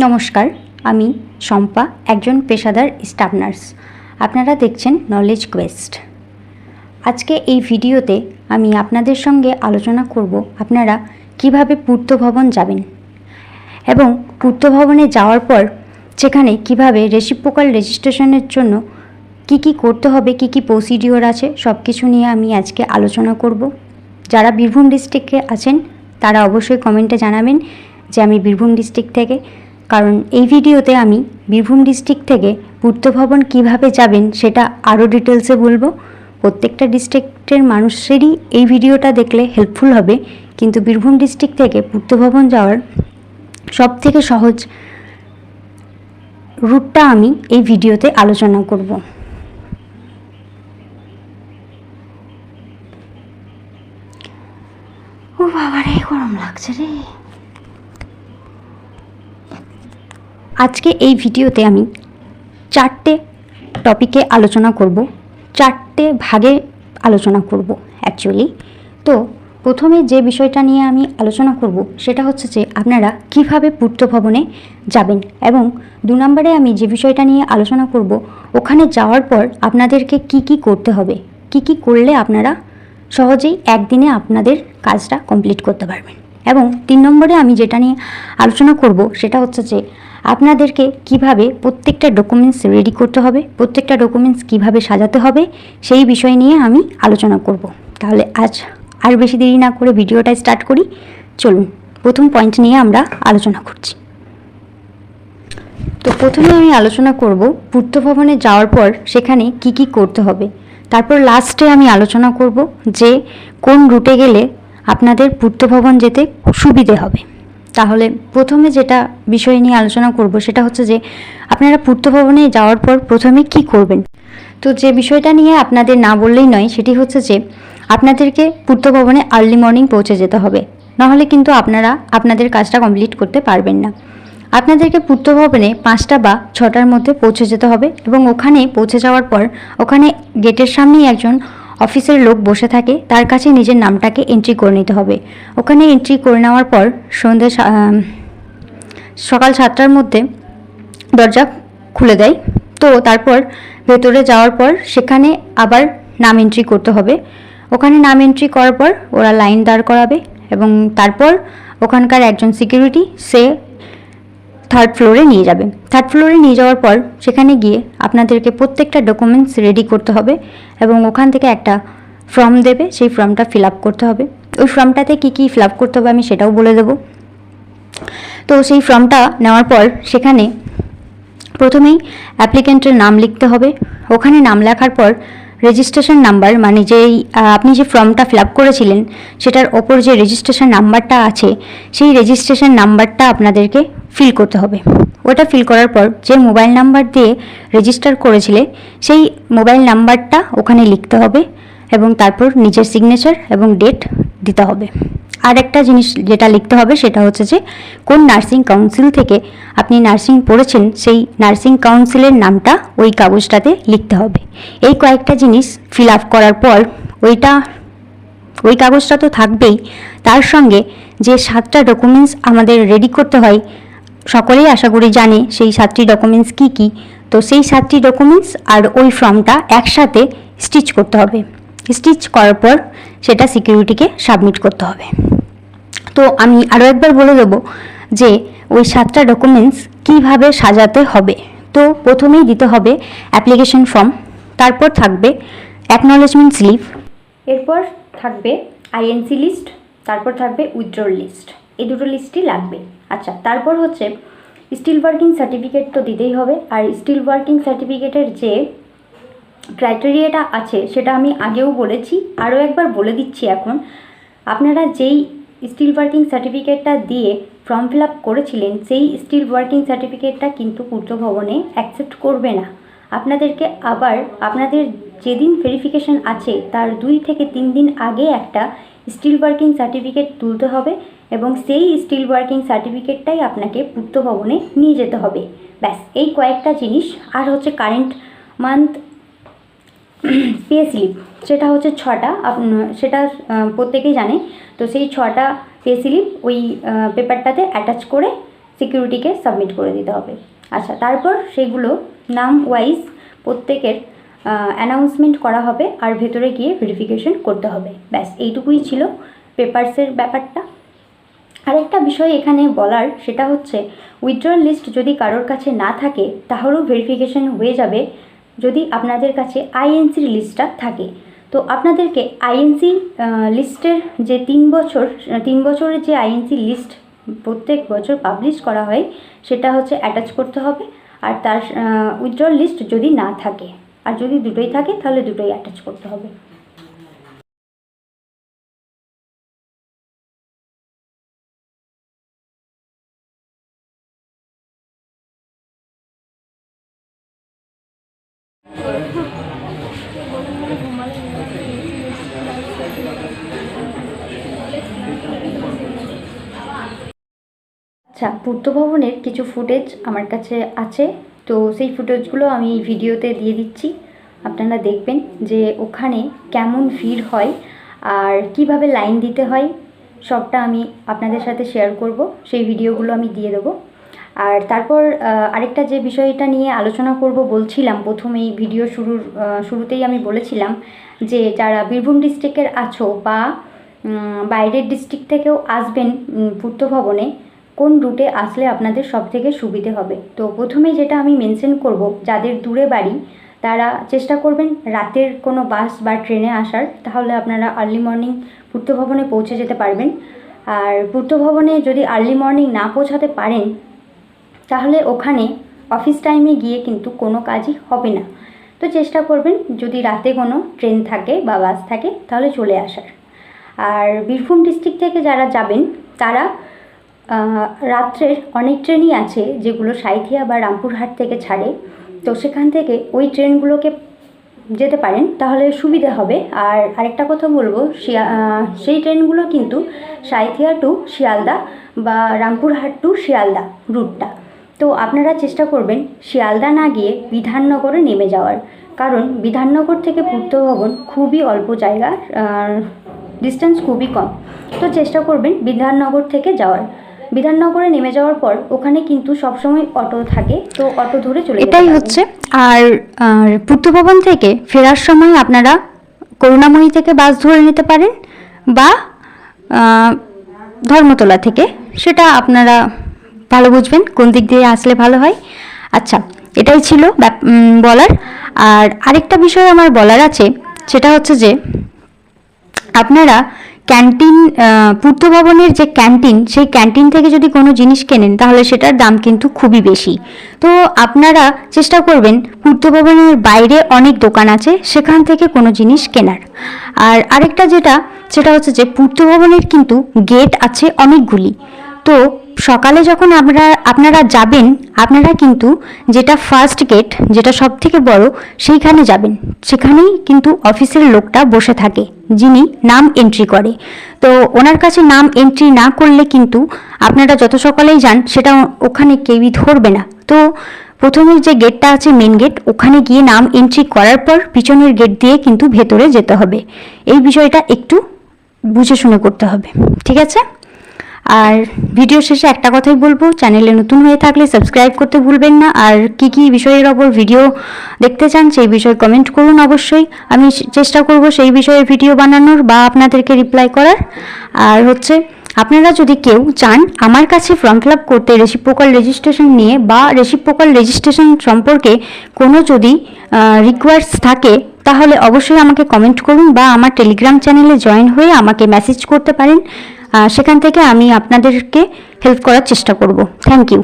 নমস্কার, আমি শম্পা, একজন পেশাদার স্টাফ নার্স আপনারা দেখছেন নলেজ কোয়েস্ট আজকে এই ভিডিওতে আমি আপনাদের সঙ্গে আলোচনা করব আপনারা কীভাবে পূর্ত ভবন যাবেন এবং পূর্ত ভবনে যাওয়ার পর সেখানে কীভাবে রেসিপ্রোকাল রেজিস্ট্রেশনের জন্য কি কি করতে হবে, কি কি প্রসিডিওর আছে সব কিছু নিয়ে আমি আজকে আলোচনা করব। যারা বীরভূম ডিস্ট্রিক্টে আছেন, তারা অবশ্যই কমেন্টে জানাবেন যে আমি বীরভূম ডিস্ট্রিক্ট থেকে কারণ এই ভিডিওতে আমি বীরভূম ডিস্ট্রিক্ট থেকে পূর্ত ভবন কীভাবে যাবেন সেটা আরও ডিটেলসে বলব। প্রত্যেকটা ডিস্ট্রিক্টের মানুষেরই এই ভিডিওটা দেখলে হেল্পফুল হবে। কিন্তু বীরভূম ডিস্ট্রিক্ট থেকে পূর্ত ভবন যাওয়ার সব থেকে সহজ রুটটা আমি এই ভিডিওতে আলোচনা করব। ও বাবা রে গরম লাগছে রে। আজকে এই ভিডিওতে আমি চারটে টপিকে আলোচনা করব। চারটে ভাগে আলোচনা করব অ্যাকচুয়ালি তো, প্রথমে যে বিষয়টা নিয়ে আমি আলোচনা করব, সেটা হচ্ছে যে আপনারা কীভাবে পূর্ত ভবনে যাবেন এবং দু নম্বরে আমি যে বিষয়টা নিয়ে আলোচনা করব, ওখানে যাওয়ার পর আপনাদেরকে কি কি করতে হবে, কি কি করলে আপনারা সহজেই একদিনে আপনাদের কাজটা কমপ্লিট করতে পারবেন। এবং তিন নম্বরে আমি যেটা নিয়ে আলোচনা করব, সেটা হচ্ছে যে আপনাদেরকে কীভাবে প্রত্যেকটা ডকুমেন্টস রেডি করতে হবে, প্রত্যেকটা ডকুমেন্টস কীভাবে সাজাতে হবে, সেই বিষয় নিয়ে আমি আলোচনা করব। তাহলে আজ আর বেশি দেরি না করে ভিডিওটা স্টার্ট করি। চলুন, প্রথম পয়েন্ট নিয়ে আমরা আলোচনা করছি। তো প্রথমে আমি আলোচনা করব পূর্ত ভবনে যাওয়ার পর সেখানে কি কি করতে হবে। তারপর লাস্টে আমি আলোচনা করব যে কোন রুটে গেলে আপনাদের পূর্ত ভবন যেতে সুবিধে হবে। তাহলে প্রথমে যেটা বিষয় নিয়ে আলোচনা করব সেটা হচ্ছে যে আপনারা পূর্ত ভবনে যাওয়ার পর প্রথমে কি করবেন? তো যে বিষয়টা নিয়ে আপনাদের না বললেই নয় সেটি হচ্ছে যে আপনাদেরকে পূর্ত ভবনে আর্লি মর্নিং পৌঁছে যেতে হবে। নাহলে কিন্তু আপনারা আপনাদের কাজটা কমপ্লিট করতে পারবেন না। আপনাদেরকে পূর্ত ভবনে পাঁচটা বা ছটার মধ্যে পৌঁছে যেতে হবে এবং ওখানে পৌঁছে যাওয়ার পর ওখানে গেটের সামনেই একজন অফিসের লোক বসে থাকে, তার কাছে নিজের নামটাকে এন্ট্রি করে নিতে হবে। ওখানে এন্ট্রি করে নেওয়ার পর সন্ধ্যে সকাল সাতটার মধ্যে দরজা খুলে দেয়। তো তারপর ভেতরে যাওয়ার পর সেখানে আবার নাম এন্ট্রি করতে হবে। ওখানে নাম এন্ট্রি করার পর ওরা লাইন দাঁড় করাবে এবং তারপর ওখানকার একজন সিকিউরিটি সে থার্ড ফ্লোরে নিয়ে যাবে থার্ড ফ্লোরে নিয়ে যাওয়ার পর সেখানে গিয়ে আপনাদেরকে প্রত্যেকটা ডকুমেন্টস রেডি করতে হবে এবং ওখান থেকে একটা ফর্ম দেবে, সেই ফর্মটা ফিল আপ করতে হবে। ওই ফর্মটাতে কী কী ফিল আপ করতে হবে আমি সেটাও বলে দেবো। তো সেই ফর্মটা নেওয়ার পর সেখানে প্রথমেই অ্যাপ্লিক্যান্টের নাম লিখতে হবে। ওখানে নাম লেখার পর রেজিস্ট্রেশন নাম্বার মানে যেই আপনি যে ফর্মটা ফিল করেছিলেন, সেটার ওপর যে রেজিস্ট্রেশন নাম্বারটা আছে, সেই রেজিস্ট্রেশন নাম্বারটা আপনাদেরকে ফিল করতে হবে। ওটা ফিল করার পর যে মোবাইল নাম্বার দিয়ে রেজিস্টার করেছিলে, সেই মোবাইল নাম্বারটা ওখানে লিখতে হবে এবং তারপর নিজের সিগনেচার এবং ডেট দিতে হবে। আর একটা জিনিস যেটা লিখতে হবে সেটা হচ্ছে যে, কোন নার্সিং কাউন্সিল থেকে আপনি নার্সিং পড়েছেন, সেই নার্সিং কাউন্সিলের নামটা ওই কাগজটাতে লিখতে হবে। এই কয়েকটা জিনিস ফিল আপ করার পর ওইটা, ওই কাগজটা তো থাকবেই, তার সঙ্গে যে সাতটা ডকুমেন্টস আমাদের রেডি করতে হয়, সকলেই আশা করি জানে সেই সাতটি ডকুমেন্টস কি কি। তো সেই সাতটি ডকুমেন্টস আর ওই ফর্মটা একসাথে স্টিচ করতে হবে। স্টিচ করার পর সেটা সিকিউরিটিকে সাবমিট করতে হবে। তো আমি আরও একবার বলে দেবো যে ওই সাতটা ডকুমেন্টস কীভাবে সাজাতে হবে। তো প্রথমেই দিতে হবে অ্যাপ্লিকেশন ফর্ম তারপর থাকবে অ্যাকনলেজমেন্ট স্লিপ এরপর থাকবে আইএনসি লিস্ট তারপর থাকবে উইথড্রল লিস্ট এই দুটো লিস্টই লাগবে। আচ্ছা তারপর হচ্ছে স্টিল ওয়ার্কিং সার্টিফিকেট তো দিতেই হবে। আর স্টিল ওয়ার্কিং সার্টিফিকেটের যে ক্রাইটেরিয়াটা আছে, সেটা আমি আগেও বলেছি, আরও একবার বলে দিচ্ছি এখন। আপনারা যেই স্টিল ওয়ার্কিং সার্টিফিকেটটা দিয়ে ফর্ম ফিল আপ করেছিলেন, সেই স্টিল ওয়ার্কিং সার্টিফিকেটটা কিন্তু পূর্ত ভবনে অ্যাকসেপ্ট করবে না। আপনাদেরকে আবার আপনাদের যেদিন ভেরিফিকেশন আছে, তার দুই থেকে তিন দিন আগে একটা স্টিল ওয়ার্কিং সার্টিফিকেট তুলতে হবে এবং সেই স্টিল ওয়ার্কিং সার্টিফিকেটটাই আপনাকে পূর্ত ভবনে নিয়ে যেতে হবে। ব্যাস, এই কয়েকটা জিনিস। আর হচ্ছে কারেন্ট মান্থ পে স্লিপ সেটা হচ্ছে ছটা সেটা প্রত্যেকেই জানে। তো সেই ছটা পে স্লিপ ওই পেপারটাতে অ্যাটাচ করে সিকিউরিটিকে সাবমিট করে দিতে হবে। আচ্ছা তারপর সেগুলো নাম ওয়াইজ প্রত্যেকের অ্যানাউন্সমেন্ট করা হবে আর ভেতরে গিয়ে ভেরিফিকেশন করতে হবে। ব্যাস, এইটুকুই ছিল পেপারসের ব্যাপারটা। আরেকটা বিষয় এখানে বলার, সেটা হচ্ছে উইথড্রল লিস্ট যদি কারোর কাছে না থাকে, তাহলেও ভেরিফিকেশন হয়ে যাবে যদি আপনাদের কাছে আইএনসির লিস্টটা থাকে, তো আপনাদেরকে আইএনসি লিস্টের যে তিন বছর, তিন বছরের যে আইএনসি লিস্ট প্রত্যেক বছর পাবলিশ করা হয়, সেটা হচ্ছে অ্যাটাচ করতে হবে। আর তার উইথড্রল লিস্ট যদি না থাকে, আর যদি দুটোই থাকে, তাহলে দুটোই অ্যাটাচ করতে হবে। আচ্ছা পূর্ত ভবনের কিছু ফুটেজ আমার কাছে আছে। তো সেই ফুটেজগুলো আমি ভিডিওতে দিয়ে দিচ্ছি। আপনারা দেখবেন যে ওখানে কেমন ভিড় হয় আর কীভাবে লাইন দিতে হয়, সবটা আমি আপনাদের সাথে শেয়ার করব। সেই ভিডিওগুলো আমি দিয়ে দেবো। আর তারপর আরেকটা যে বিষয়টা নিয়ে আলোচনা করব বলছিলাম, প্রথমেই ভিডিও শুরুর শুরুতেই আমি বলেছিলাম যে যারা বীরভূম ডিস্ট্রিক্টের আছো বা বাইরের ডিস্ট্রিক্ট থেকেও আসবেন পূর্ত ভবনে কোন রুটে আসলে আপনাদের সব থেকে সুবিধে হবে? তো প্রথমে যেটা আমি মেনশন করব, যাদের দূরে বাড়ি, তারা চেষ্টা করবেন রাতের কোনো বাস বা ট্রেনে আসার, তাহলে আপনারা আর্লি মর্নিং পূর্ত ভবনে পৌঁছে যেতে পারবেন। আর পূর্ত ভবনে যদি আর্লি মর্নিং না পৌঁছাতে পারেন তাহলে ওখানে অফিস টাইমে গিয়ে কিন্তু কোনো কাজই হবে না। তো চেষ্টা করবেন যদি রাতে কোনো ট্রেন থাকে বা বাস থাকে তাহলে চলে আসার। আর বীরভূম ডিস্ট্রিক্ট থেকে যারা যাবেন, তারা রাত্রের অনেক ট্রেনই আছে যেগুলো সাঁইথিয়া বা রামপুরহাট থেকে ছাড়ে। তো সেখান থেকে ওই ট্রেনগুলোকে যেতে পারেন, তাহলে সুবিধে হবে। আর আরেকটা কথা বলব, শিয়া সেই ট্রেনগুলো কিন্তু সাঁইথিয়া টু শিয়ালদা বা রামপুরহাট টু শিয়ালদা রুটটা তো আপনারা চেষ্টা করবেন শিয়ালদা না গিয়ে বিধাননগরে নেমে যাওয়ার। কারণ বিধাননগর থেকে পূর্ত ভবন খুবই অল্প জায়গা ডিস্টেন্স খুবই কম। তো চেষ্টা করবেন বিধাননগর থেকে যাওয়ার। বিধাননগরে নেমে যাওয়ার পর ওখানে কিন্তু সবসময় অটো থাকে তো অটো ধরে চলে এটাই হচ্ছে। আর আর পূর্তভবন থেকে ফেরার সময় আপনারা করুণাময়ী থেকে বাস ধরে নিতে পারেন বা ধর্মতলা থেকে। সেটা আপনারা ভালো বুঝবেন, কোন দিক দিয়ে আসলে ভালো হয়। আচ্ছা এটাই ছিল বলার। আর আরেকটা বিষয় আমার বলার আছে, সেটা হচ্ছে যে, আপনারা ক্যান্টিন পূর্ত ভবনের যে ক্যান্টিন, সেই ক্যান্টিন থেকে যদি কোনো জিনিস কেনেন, তাহলে সেটার দাম কিন্তু খুবই বেশি। তো আপনারা চেষ্টা করবেন, পূর্ত ভবনের বাইরে অনেক দোকান আছে, সেখান থেকে কোনো জিনিস কেনার। আর আরেকটা যেটা, সেটা হচ্ছে যে, পূর্ত ভবনের কিন্তু গেট আছে অনেকগুলি। তো সকালে যখন আপনারা আপনারা যাবেন, আপনারা কিন্তু যেটা ফার্স্ট গেট যেটা সব থেকে বড়, সেইখানে যাবেন। সেখানেই কিন্তু অফিসের লোকটা বসে থাকে, যিনি নাম এন্ট্রি করে। তো ওনার কাছে নাম এন্ট্রি না করলে কিন্তু আপনারা যত সকালেই যান, সেটা ওখানে কেউই ধরবে না। তো প্রথমের যে গেটটা আছে মেন গেট ওখানে গিয়ে নাম এন্ট্রি করার পর পিছনের গেট দিয়ে কিন্তু ভেতরে যেতে হবে। এই বিষয়টা একটু বুঝে শুনে করতে হবে। ঠিক আছে? আর ভিডিও শেষে একটা কথাই বলব চ্যানেলে নতুন হয়ে থাকলে সাবস্ক্রাইব করতে ভুলবেন না, আর কি কি বিষয়ের ওপর ভিডিও দেখতে চান সেই বিষয়ে কমেন্ট করুন অবশ্যই। আমি চেষ্টা করব সেই বিষয়ে ভিডিও বানানোর বা আপনাদেরকে রিপ্লাই করার। আর হচ্ছে, আপনারা যদি কেউ চান আমার কাছে ফর্ম ফিল আপ করতে রেসিপ্রোকাল রেজিস্ট্রেশন নিয়ে বা রেসিপ্রোকাল রেজিস্ট্রেশন সম্পর্কে কোনো যদি রিকোয়ার্স থাকে, তাহলে অবশ্যই আমাকে কমেন্ট করুন বা আমার টেলিগ্রাম চ্যানেলে জয়েন হয়ে আমাকে মেসেজ করতে পারেন। সেখান থেকে আমি আপনাদেরকে হেল্প করার চেষ্টা করব। Thank you